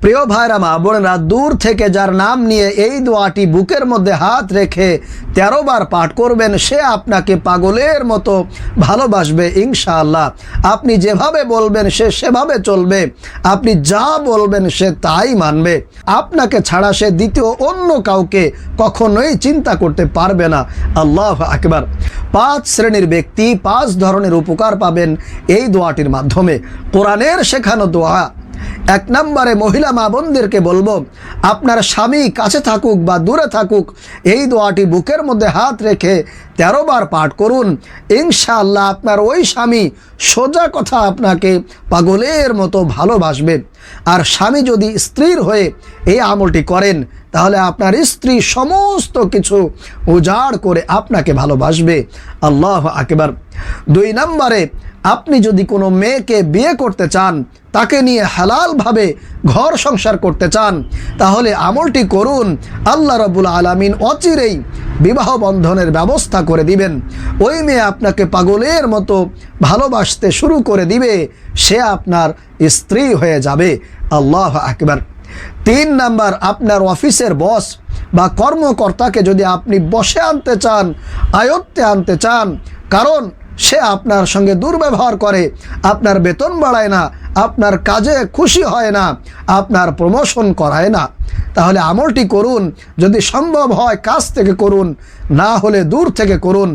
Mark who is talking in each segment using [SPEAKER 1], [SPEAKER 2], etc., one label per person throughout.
[SPEAKER 1] প্রিয় ভাইরা, মা বোনেরা, দূর থেকে যার নাম নিয়ে এই দোয়াটি বুকের মধ্যে হাত রেখে তেরো বার পাঠ করবেন, সে আপনাকে পাগলের মতো ভালোবাসবে, ইনশাআল্লাহ। আপনি যেভাবে বলবেন, সে সেভাবে চলবে। আপনি যা বলবেন, সে তাই মানবে। আপনাকে ছাড়া সে দ্বিতীয় অন্য কাউকে কখনোই চিন্তা করতে পারবে না। আল্লাহ আকবার। পাঁচ শ্রেণির ব্যক্তি পাঁচ ধরনের উপকার পাবেন এই দোয়াটির মাধ্যমে। কোরআনের শেখানো দোয়া এক নম্বরে মহিলা মা বোনদেরকে বলব, আপনার স্বামী কাছে থাকুক বা দূরে থাকুক, এই দোয়াটি বুকের মধ্যে হাত রেখে তেরো বার পাঠ করুন। ইনশাআল্লাহ আপনার ওই স্বামী সোজা কথা আপনাকে পাগলের মতো ভালোবাসবে। আর স্বামী যদি স্ত্রীর হয়ে এই আমলটি করেন, তাহলে আপনার স্ত্রী সমস্ত কিছু উজাড় করে আপনাকে ভালোবাসবে। আল্লাহ আকবার। দুই নম্বরে, আপনি যদি কোনো মেয়েকে বিয়ে করতে চান, তাকে নিয়ে হালালভাবে ঘর সংসার করতে চান, তাহলে আমলটি করুন। আল্লাহ রবুল আলমিন অচিরেই বিবাহ বন্ধনের ব্যবস্থা করে দিবেন। ওই মেয়ে আপনাকে পাগলের মতো ভালোবাসতে শুরু করে দিবে, সে আপনার স্ত্রী হয়ে যাবে। আল্লাহ আকবার। তিন নাম্বার, আপনার অফিসের বস বা কর্মকর্তাকে যদি আপনি বসে আনতে চান, আয়ত্তে আনতে চান, কারণ সে আপনার সঙ্গে দুর্ব্যবহার করে, আপনার বেতন বাড়ায় না, আপনার কাজে খুশি হয় না, আপনার প্রমোশন করায় না। তাহলে আমলটি করুন, যদি সম্ভব হয় কাজ থেকে করুন, না হলে দূর থেকে করুন।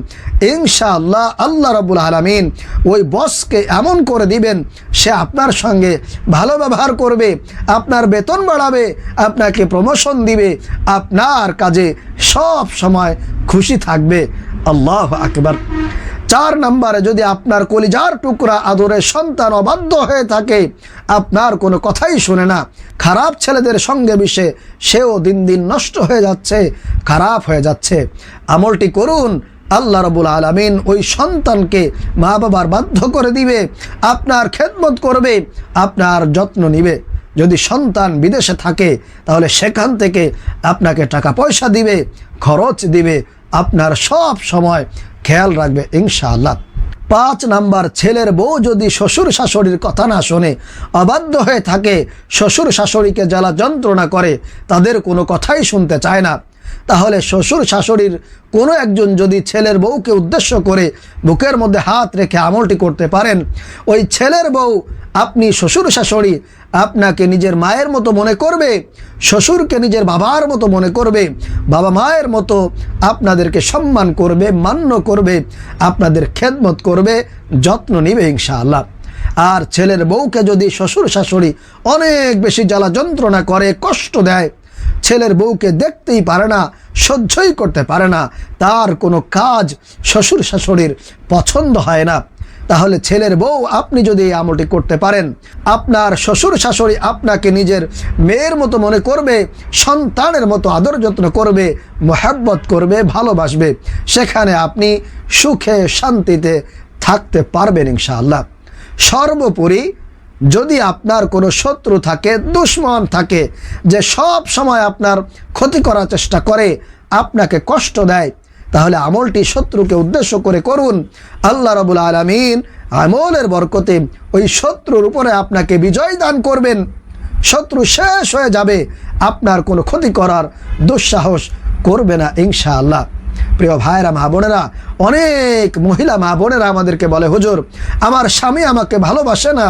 [SPEAKER 1] ইনশাআল্লাহ আল্লাহ রবুল আলমিন ওই বসকে এমন করে দিবেন, সে আপনার সঙ্গে ভালো ব্যবহার করবে, আপনার বেতন বাড়াবে, আপনাকে প্রমোশন দিবে, আপনার কাজে সব সময় খুশি থাকবে। আল্লাহ আকবার। চার নম্বরে যদি আপনার কলিজার টুকরা আদরের সন্তান অবাধ্য হয়ে থাকে, আপনার কোনো কথাই শুনে না। খারাপ ছেলেদের সঙ্গে মিশে সেও দিন দিন নষ্ট হয়ে যাচ্ছে, খারাপ হয়ে যাচ্ছে। আমলটি করুন, আল্লাহ রবুল আলমিন ওই সন্তানকে মা বাবার বাধ্য করে দিবে, আপনার খেদমত করবে, আপনার যত্ন নিবে। যদি সন্তান বিদেশে থাকে, তাহলে সেখান থেকে আপনাকে টাকা পয়সা দিবে, খরচ দিবে, আপনার সব সময় খেয়াল রাখবে, ইনশাআল্লাহ। পাঁচ নাম্বার, ছেলের বউ যদি শ্বশুর শাশুড়ির কথা না শোনে, অবাধ্য হয়ে থাকে, শ্বশুর শাশুড়িকে যারা যন্ত্রণা করে, তাদের কোনো কথাই শুনতে চায় না। তাহলে শ্বশুর শাশুড়ির কোনো একজন যদি ছেলের বউকে উদ্দেশ্য করে বুকের মধ্যে হাত রেখে আমলটি করতে পারেন, ওই ছেলের বউ আপনি শ্বশুর শাশুড়ি আপনাকে নিজের মায়ের মতো মনে করবে, শ্বশুরকে নিজের বাবার মতো মনে করবে, বাবা মায়ের মতো আপনাদেরকে সম্মান করবে, মান্য করবে, আপনাদের খেদমত করবে, যত্ন নিবে ইনশাআল্লাহ। আর ছেলের বউকে যদি শ্বশুর শাশুড়ি অনেক বেশি জ্বালা যন্ত্রণা করে, কষ্ট দেয় ছেলের বউকে দেখতেই পারে না, সহ্যই করতে পারে না, তার কোনো কাজ শ্বশুর শাশুড়ির পছন্দ হয় না। তাহলে ছেলের বউ আপনি যদি এই আমলটি করতে পারেন, আপনার শ্বশুর শাশুড়ি আপনাকে নিজের মেয়ের মতো মনে করবে, সন্তানের মতো আদর যত্ন করবে, মোহাব্বত করবে, ভালোবাসবে, সেখানে আপনি সুখে শান্তিতে থাকতে পারবেন ইনশাআল্লাহ। সর্বোপরি যদি আপনার কোনো শত্রু থাকে, দুশ্মন থাকে, যে সব সময় আপনার ক্ষতি করার চেষ্টা করে, আপনাকে কষ্ট দেয়, তাহলে আমলটি শত্রুকে উদ্দেশ্য করে করুন। আল্লাহ রবুল আলমিন আমলের বরকতে ওই শত্রুর উপরে আপনাকে বিজয় দান করবেন। শত্রু শেষ হয়ে যাবে, আপনার কোনো ক্ষতি করার দুঃসাহস করবে না, ইনশাআল্লাহ। প্রিয় ভাইরা, মা বোনেরা, অনেক মহিলা মা বোনেরা আমাদেরকে বলে, হুজুর, আমার স্বামী আমাকে ভালোবাসে না,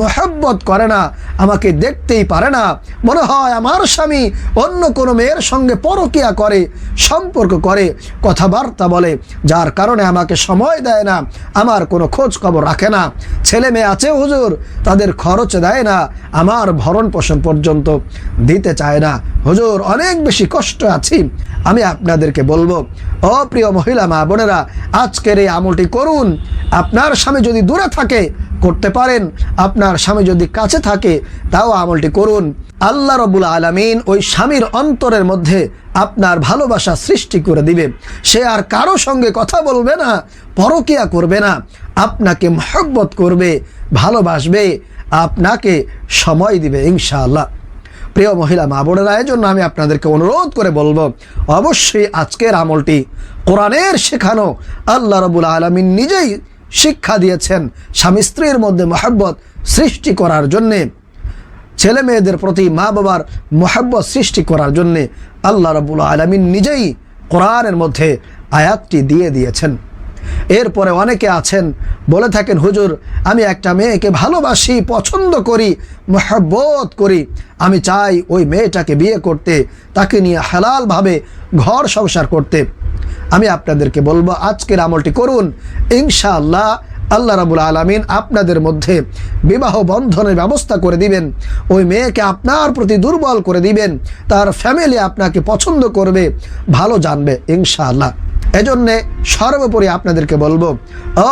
[SPEAKER 1] মোহব্বত করে না, আমাকে দেখতেই পারে না। মনে হয় আমার স্বামী অন্য কোনো মেয়ের সঙ্গে পরকিয়া করে, সম্পর্ক করে, কথাবার্তা বলে, যার কারণে আমাকে সময় দেয় না, আমার কোনো খোঁজ খবর রাখে না। ছেলে মেয়ে আছে, হুজুর, তাদের খরচ দেয় না, আমার ভরণ পোষণ পর্যন্ত দিতে চায় না। হুজুর, অনেক বেশি কষ্ট আছি। আমি আপনাদেরকে বলব অপ্রিয় মহিলা, মা বোনেরা, আজকের এই আমলটি করুন। আপনার স্বামী যদি দূরে থাকে, করতে পারেন। আপনার স্বামী যদি কাছে থাকে, তাও আমলটি করুন। আল্লাহ রবুল আলমিন ওই স্বামীর অন্তরের মধ্যে আপনার ভালোবাসা সৃষ্টি করে দিবে। সে আর কারও সঙ্গে কথা বলবে না, পরকিয়া করবে না। আপনাকে মহব্বত করবে, ভালোবাসবে, আপনাকে সময় দিবে, ইনশাআল্লাহ। প্রিয় মহিলা, মা বোনেরা এই জন্য আমি আপনাদেরকে অনুরোধ করে বলব, অবশ্যই আজকের আমলটি কোরআনের শেখানো আল্লাহ রবুল আলমিন নিজেই শিক্ষা দিয়েছেন স্বামী স্ত্রীর মধ্যে মহাব্বত সৃষ্টি করার জন্যে, ছেলে মেয়েদের প্রতি মা বাবার মহাব্বত সৃষ্টি করার জন্যে আল্লাহ রবুল আলমিন নিজেই কোরআনের মধ্যে আয়াতটি দিয়ে দিয়েছেন। এরপরে অনেকে আছেন, বলে থাকেন, হুজুর, আমি একটা মেয়েকে ভালোবাসি, পছন্দ করি, মহব্বত করি। আমি চাই ওই মেয়েটাকে বিয়ে করতে, তাকে নিয়ে হালালভাবে ঘর সংসার করতে। আমি আপনাদেরকে বলব, আজকের আমলটি করুন। ইনশাআল্লাহ আল্লাহ রাবুল আলমিন আপনাদের মধ্যে বিবাহ বন্ধনের ব্যবস্থা করে দিবেন। ওই মেয়েকে আপনার প্রতি দুর্বল করে দিবেন। তার ফ্যামিলি আপনাকে পছন্দ করবে, ভালো জানবে, ইনশাআল্লাহ। এজন্যে সর্বোপরি আপনাদেরকে বলব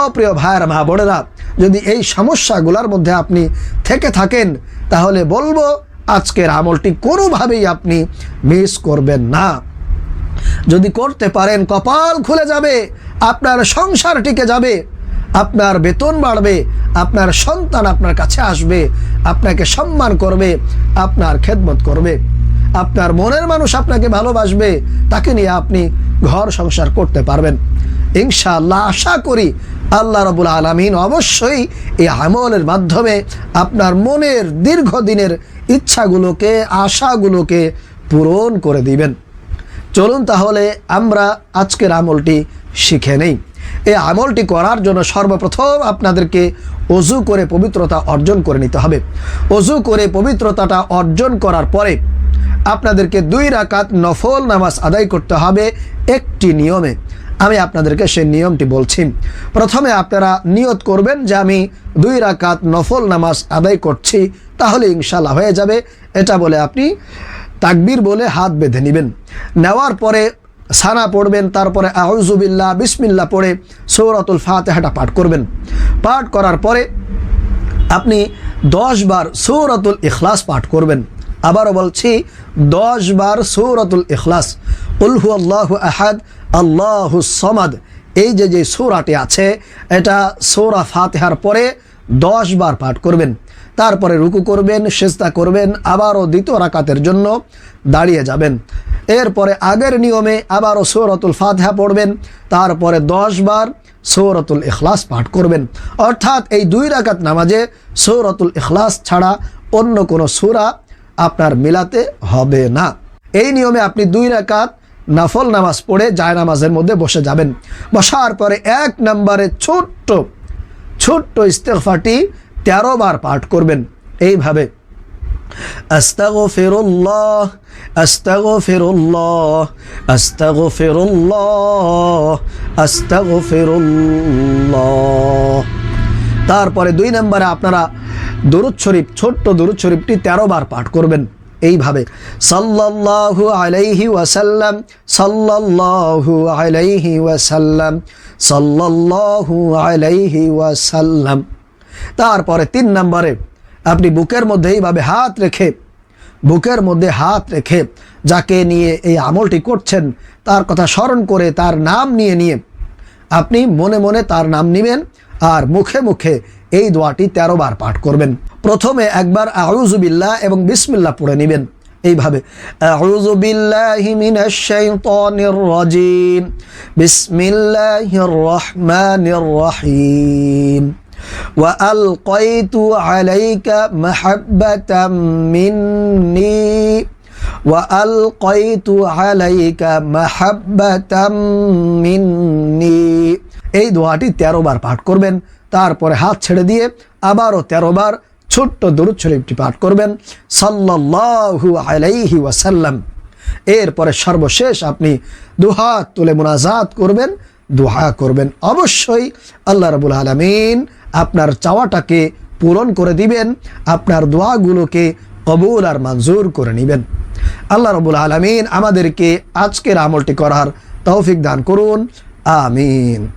[SPEAKER 1] অপ্রিয় ভাইয়ের, মা বোনেরা, যদি এই সমস্যাগুলোর মধ্যে আপনি থেকে থাকেন, তাহলে বলব আজকের আমলটি কোনোভাবেই আপনি মিস করবেন না। যদি করতে পারেন, কপাল খুলে যাবে, আপনার সংসার টিকে যাবে, আপনার বেতন বাড়বে, আপনার সন্তান আপনার কাছে আসবে, আপনাকে সম্মান করবে, আপনার খেদমত করবে। আপনার মনের মানুষ আপনাকে ভালোবাসবে, তাকে নিয়ে আপনি ঘর সংসার করতে পারবেন। ইনশাআল্লাহ আশা করি আল্লাহ রবুল আলমিন অবশ্যই এই আমলের মাধ্যমে আপনার মনের দীর্ঘদিনের ইচ্ছাগুলোকে, আশাগুলোকে পূরণ করে দিবেন। চলুন তাহলে আমরা আজকের আমলটি শিখে নেই। এই আমলটি করার জন্য সর্বপ্রথম আপনাদেরকে অজু করে পবিত্রতা অর্জন করে নিতে হবে। অজু করে পবিত্রতাটা অর্জন করার পরে আপনাদেরকে দুই রাকাত নফল নামাজ আদায় করতে হবে একটি নিয়মে। আমি আপনাদেরকে সেই নিয়মটি বলছি। প্রথমে আপনারা নিয়ত করবেন যে আমি দুই রাকাত নফল নামাজ আদায় করছি, তাহলে ইনশাল্লাহ হয়ে যাবে। এটা বলে আপনি তাকবির বলে হাত বেঁধে নেবেন। নেওয়ার পরে সানা পড়বেন, তারপরে আউজুবিল্লাহ বিসমিল্লা পড়ে সৌরাতুল ফাতেহাটা পাঠ করবেন। পাঠ করার পরে আপনি দশ বার সৌরাতুল ইখলাস পাঠ করবেন। আবারও বলছি, দশ বার সৌরাতুল ইখলাস উলহু আল্লাহ আহাদ, আল্লাহু সমাদ। এই যে যে সৌরাটি আছে, এটা সৌরা ফাতেহার পরে দশ বার পাঠ করবেন। তারপরে রুকু করবেন, সেজদা করবেন, আবারও দ্বিতীয় রাকাতের জন্য দাঁড়িয়ে যাবেন। এরপরে আগের নিয়মে আবারও সৌরতুল ফাতেহা পড়বেন, তারপরে দশ বার সৌরতুল ইখলাস পাঠ করবেন। অর্থাৎ এই দুই রাকাত নামাজে সৌরতুল ইখলাস ছাড়া অন্য কোনো সুরা আপনার মিলাতে হবে না এই নিয়মে আপনি দুই রাকাত নাফল নামাজ পড়ে জায় নামাজের মধ্যে বসে যাবেন বসার পরে এক নম্বরে ছোট্ট ছোট্ট ইস্তেফাটি তেরো বার পাঠ করবেন এইভাবে أستغفر الله أستغفر الله أستغفر الله أستغفر الله তারপরে দুই নম্বরে আপনারা দরুদ শরীফ, ছোট্ট দরুদ শরীফটি তেরো বার পাঠ করবেন। এইভাবে, সাল্লাল্লাহু আলাইহি ওয়াসাল্লাম, সাল্লাল্লাহু আলাইহি ওয়াসাল্লাম, সাল্লাল্লাহু আলাইহি ওয়াসাল্লাম। তারপরে তিন নম্বরে, আপনি বুকের মধ্যে এইভাবে হাত রেখে, বুকের মধ্যে হাত রেখে যাকে নিয়ে এই আমলটি করছেন, তার কথা স্মরণ করে তার নাম নিয়ে নিয়ে আপনি মনে মনে তার নাম নেবেন আর মুখে মুখে এই দোয়াটি তেরো বার পাঠ করবেন প্রথমে একবার আউজুবিল্লাহ এবং বিসমিল্লাহ পড়ে নেবেন এইভাবে আউযু বিল্লাহি মিনাশ শাইতানির রাজিম বিসমিল্লাহির রহমানির রহিম وألقيت عليك محبة مني وألقيت عليك محبة مني এই দোয়াটি তেরো বার পাঠ করবেন তারপরে হাত ছেড়ে দিয়ে আবারও তেরো বার ছোট্ট দরুদ শরীফটি পাঠ করবেন। সাল্লাল্লাহু আলাইহি ওয়াসাল্লাম। এরপরে সর্বশেষ আপনি দুহাত তুলে মোনাজাত করবেন, দোহা করবেন। অবশ্যই আল্লাহ রবুল আলমিন আপনার চাওয়াটাকে পূরণ করে দিবেন, আপনার দোয়াগুলোকে কবুল আর মঞ্জুর করে নেবেন। আল্লাহ রবুল আলমিন আমাদেরকে আজকের আমলটি করার তৌফিক দান করুন। আমিন।